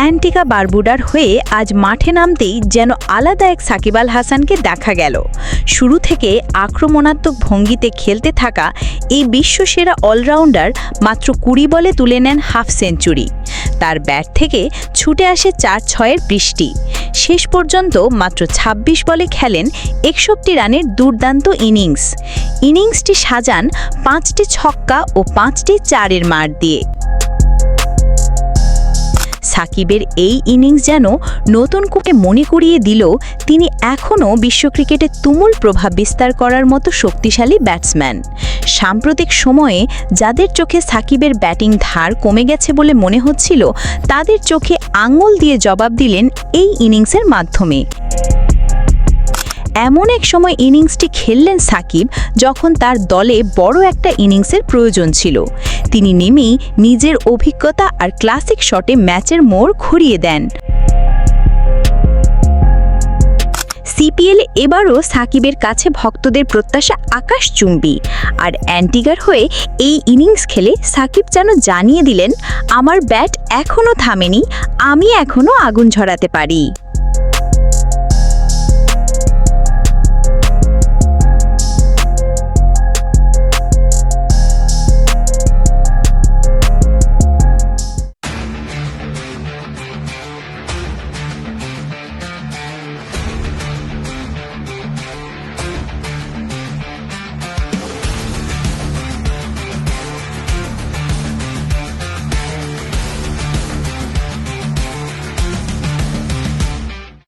অ্যান্টিকা বারবুডার হয়ে আজ মাঠে নামতেই যেন আলাদা এক সাকিব আল হাসানকে দেখা গেল। শুরু থেকে আক্রমণাত্মক ভঙ্গিতে খেলতে থাকা এই বিশ্বসেরা অলরাউন্ডার মাত্র কুড়ি বলে তুলে নেন হাফ সেঞ্চুরি। তার ব্যাট থেকে ছুটে আসে চার ছয়ের বৃষ্টি। শেষ পর্যন্ত মাত্র ২৬ বলে খেলেন একষট্টি রানের দুর্দান্ত ইনিংস। ইনিংসটি সাজান পাঁচটি ছক্কা ও পাঁচটি চারের মার দিয়ে। সাকিবের এই ইনিংস যেন নতুন কুকে মনে করিয়ে দিল, তিনি এখনও বিশ্ব ক্রিকেটে তুমুল প্রভাব বিস্তার করার মতো শক্তিশালী ব্যাটসম্যান। সাম্প্রতিক সময়ে যাদের চোখে সাকিবের ব্যাটিং ধার কমে গেছে বলে মনে হচ্ছিল, তাদের চোখে আঙুল দিয়ে জবাব দিলেন এই ইনিংসের মাধ্যমে। এমন এক সময় ইনিংসটি খেললেন সাকিব, যখন তার দলে বড় একটা ইনিংসের প্রয়োজন ছিল। তিনি নেমেই নিজের অভিজ্ঞতা আর ক্লাসিক শটে ম্যাচের মোড় ঘুরিয়ে দেন। সিপিএল এবারও সাকিবের কাছে ভক্তদের প্রত্যাশা আকাশচুম্বী আর অ্যান্টিগার হয়ে এই ইনিংস খেলে সাকিব যেন জানিয়ে দিলেন, আমার ব্যাট এখনও থামেনি, আমি এখনও আগুন ঝরাতে পারি।